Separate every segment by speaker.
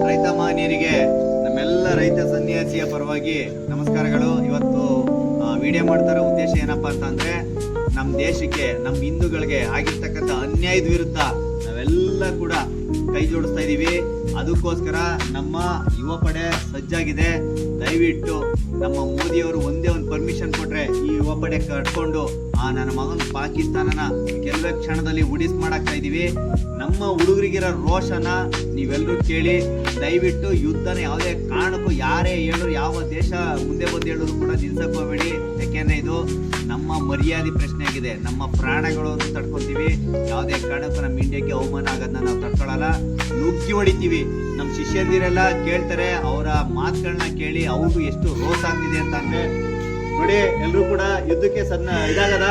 Speaker 1: ರೈತ ಮಾನ್ಯರಿಗೆ, ನಮ್ಮೆಲ್ಲ ರೈತ ಸನ್ಯಾಸಿಯ ಪರವಾಗಿ ನಮಸ್ಕಾರಗಳು. ಇವತ್ತು ವಿಡಿಯೋ ಮಾಡ್ತಾರೋ ಉದ್ದೇಶ ಏನಪ್ಪಾ ಅಂತಂದ್ರೆ ನಮ್ಮ ದೇಶಕ್ಕೆ ನಮ್ಮ ಹಿಂದೂಗಳಿಗೆ ಆಗಿರ್ತಕ್ಕಂಥ ಅನ್ಯಾಯದ ವಿರುದ್ಧ ನಾವೆಲ್ಲ ಕೂಡ ಕೈ ಜೋಡಿಸ್ತಾ ಇದೀವಿ. ಅದಕ್ಕೋಸ್ಕರ ನಮ್ಮ ಯುವ ಪಡೆ ಸಜ್ಜಾಗಿದೆ. ದಯವಿಟ್ಟು ನಮ್ಮ ಮೋದಿಯವರು ಒಂದೇ ಒಂದು ಪರ್ಮಿಷನ್ ಕೊಟ್ರೆ ಈ ಯುವ ಪಡೆ ಕಟ್ಕೊಂಡು ಆ ನನ್ನ ಮಗನ ಪಾಕಿಸ್ತಾನನ ಕೆಲವೇ ಕ್ಷಣದಲ್ಲಿ ಉಡಿಸ್ ಮಾಡಾಕ್ತಾ ಇದೀವಿ. ನಮ್ಮ ಹುಡುಗರಿಗಿರೋ ರೋಷನ ನೀವೆಲ್ಲರೂ ಕೇಳಿ, ದಯವಿಟ್ಟು ಯುದ್ಧನ ಯಾವುದೇ ಕಾರಣಕ್ಕೂ ಯಾರೇ ಹೇಳು ಯಾವ ದೇಶ ಮುಂದೆ ಬಂದು ಹೇಳೋದು ಕೂಡ ನಿಲ್ಸಕ್ಕೋಬೇಡಿ ಯಾಕೆಂದ್ರೆ ಇದು ನಮ್ಮ ಮರ್ಯಾದೆ ಪ್ರಶ್ನೆ ಆಗಿದೆ ನಮ್ಮ ಪ್ರಾಣಗಳನ್ನು ತಡ್ಕೊತೀವಿ. ಯಾವುದೇ ಕಾರಣಕ್ಕೂ ನಮ್ಮ ಇಂಡಿಯಾಕ್ಕೆ ಅವಮಾನ ಆಗೋದನ್ನ ನಾವು ತಡ್ಕೊಳ್ಳಲ್ಲ ನುಗ್ಗಿ ಹೊಡಿತೀವಿ. ನಮ್ಮ ಶಿಷ್ಯಂದಿರೆಲ್ಲ ಕೇಳ್ತಾರೆ. ಅವರ ಮಾತುಗಳನ್ನ ಕೇಳಿ ಅವ್ರಿಗೂ ಎಷ್ಟು ರೋಸ್ ಆಗ್ತಿದೆ ಅಂತ ಅಂದ್ರೆ ನೋಡಿ ಎಲ್ಲರೂ ಕೂಡ ಯುದ್ಧಕ್ಕೆ ಸಣ್ಣ ಇದಾಗದ?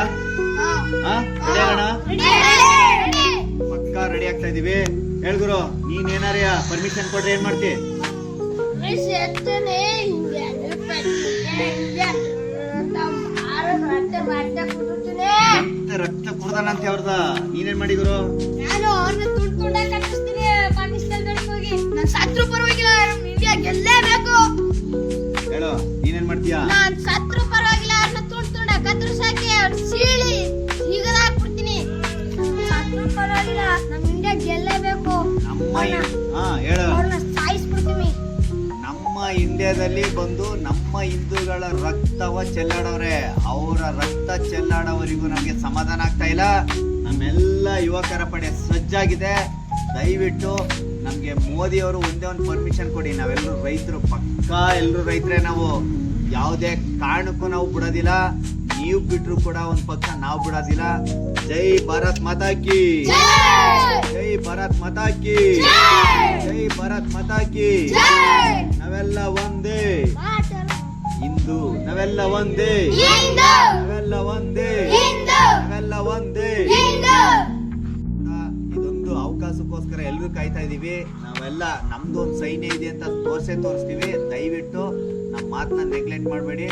Speaker 1: ಪಕ್ಕಾ ರೆಡಿ ಆಗ್ತಾ ಇದೀವಿ. ಹೇಳ್ಗುರು ನೀನ್ ಏನಾರ ಪರ್ಮಿಷನ್ ಕೊಟ್ರೆ ಏನ್ ಮಾಡ್ತಿ? ರಕ್ತ ರಕ್ತ ಕುಡ್ದಾನ ಅಂತ ಅವ್ರದ ನೀನೇನ್ ಮಾಡಿ ಗುರು?
Speaker 2: ನಾನು ಅವ್ರನ್ನ ತುಂಡು ತುಂಡಾಗಿ ಕಟ್ಟಿಸ್ತೀನಿ ಪಾಕಿಸ್ತಾನದೊಳಗೆ ಹೋಗಿ. ನಾನು ಸತ್ರು ಪರವಾಗಿಲ್ಲ ಇಂಡಿಯಾ ಗೆಲ್ಲೇಬೇಕು.
Speaker 1: ಹೇಳು ನೀನೇನ್ ಮಾಡ್ತೀಯಾ?
Speaker 2: ನಾನ್ ಸತ್ರು ಪರವಾಗಿಲ್ಲ ಅವ್ರನ್ನ ತುಂಡು ತುಂಡ ಕತ್ತರಿಸಾಕಿ ಅವ್ರು ಸೀಳಿ
Speaker 1: ಇಂಡಿಯಾದಲ್ಲಿ ಬಂದು ನಮ್ಮ ಹಿಂದೂಗಳ ರಕ್ತವ ಚೆಲ್ಲಾಡವ್ರೆ ಅವರ ರಕ್ತ ಚೆಲ್ಲಾಡೋವರಿಗೂ ನಮಗೆ ಸಮಾಧಾನ ಆಗ್ತಾ ಇಲ್ಲ. ನಮ್ಮೆಲ್ಲ ಯುವಕರ ಪಡೆ ಸಜ್ಜಾಗಿದೆ. ದಯವಿಟ್ಟು ನಮಗೆ ಮೋದಿ ಅವರು ಒಂದೇ ಒಂದು ಪರ್ಮಿಷನ್ ಕೊಡಿ. ನಾವೆಲ್ಲರೂ ರೈತರು ಪಕ್ಕಾ, ಎಲ್ಲರೂ ರೈತರೇ ನಾವು. ಯಾವುದೇ ಕಾರಣಕ್ಕೂ ನಾವು ಬಿಡೋದಿಲ್ಲ. ನೀವು ಬಿಟ್ರು ಕೂಡ ಒಂದು ಪಕ್ಷ ನಾವು ಬಿಡೋದಿಲ್ಲ. ಜೈ ಭಾರತ್ ಮತಾಕಿ ಜೈ! ಭಾರತ್ ಮತಾಕಿ ಜೈ! ಭಾರತ್ ಮತಾಕಿ ನಾವೆಲ್ಲ ಒಂದೇ. ಇಂದು ನಾವೆಲ್ಲ ಒಂದೇ. ನಾವೆಲ್ಲ ಒಂದೇ. ನಾವೆಲ್ಲ ಒಂದೇ. ಇದೊಂದು ಅವಕಾಶಕ್ಕೋಸ್ಕರ ಎಲ್ಲರೂ ಕಾಯ್ತಾ ಇದೀವಿ. ನಾವೆಲ್ಲ ನಮ್ದು ಒಂದು ಸೈನ್ಯ ಇದೆ ಅಂತ ತೋರ್ಸೇ ತೋರಿಸ್ತೀವಿ. ದಯವಿಟ್ಟು ನಮ್ಮ ಮಾತನ್ನ ನೆಗ್ಲೆಕ್ಟ್ ಮಾಡಬೇಡಿ.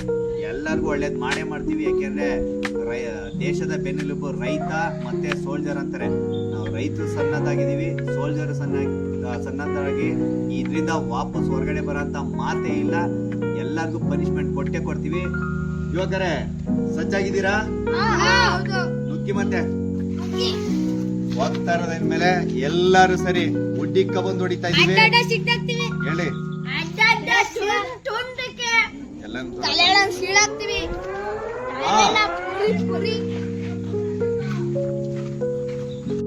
Speaker 1: ಎಲ್ಲರಿಗೂ ಒಳ್ಳೇದು ಮಾಡೇ ಮಾಡ್ತೀವಿ. ಯಾಕೆಂದರೆ ರೈ ದೇಶದ ಬೆನ್ನೆಲುಬು ರೈತ ಮತ್ತೆ ಸೋಲ್ಜರ್ ಅಂತಾರೆ. ನಾವು ರೈತರು ಸಣ್ಣದಾಗಿದ್ದೀವಿ. ಸೋಲ್ಜರ್ ಸಣ್ಣ ಸಣ್ಣದಾಗಿ ಇದರಿಂದ ವಾಪಸ್ ಹೊರಗಡೆ ಬರೋಂಥ ಮಾತೇ ಇಲ್ಲ. ಎಲ್ಲರಿಗೂ ಪನಿಷ್ಮೆಂಟ್ ಕೊಟ್ಟೇ ಕೊಡ್ತೀವಿ. ಯುವಕರೇ ಸಜ್ಜಾಗಿದ್ದೀರಾ? ನುಗ್ಗಿ ಮತ್ತೆ. ಹೋಗ್ತಾ ಇರೋದ್ಮೇಲೆ ಎಲ್ಲರೂ ಸರಿ ಉಡ್ಡಿಕ್ಕ ಬಂದು ಹೊಡಿತಾ ಇದೀವಿ
Speaker 2: ಸಿಕ್ತಾಗ್ತೀವಿ
Speaker 1: ಹೇಳಿ.
Speaker 2: ಸೀಳಾಕ್ತಿವಿ
Speaker 1: ಹಾ.
Speaker 2: ತಲೆಯೆಲ್ಲ ಪುರಿ ಪುರಿ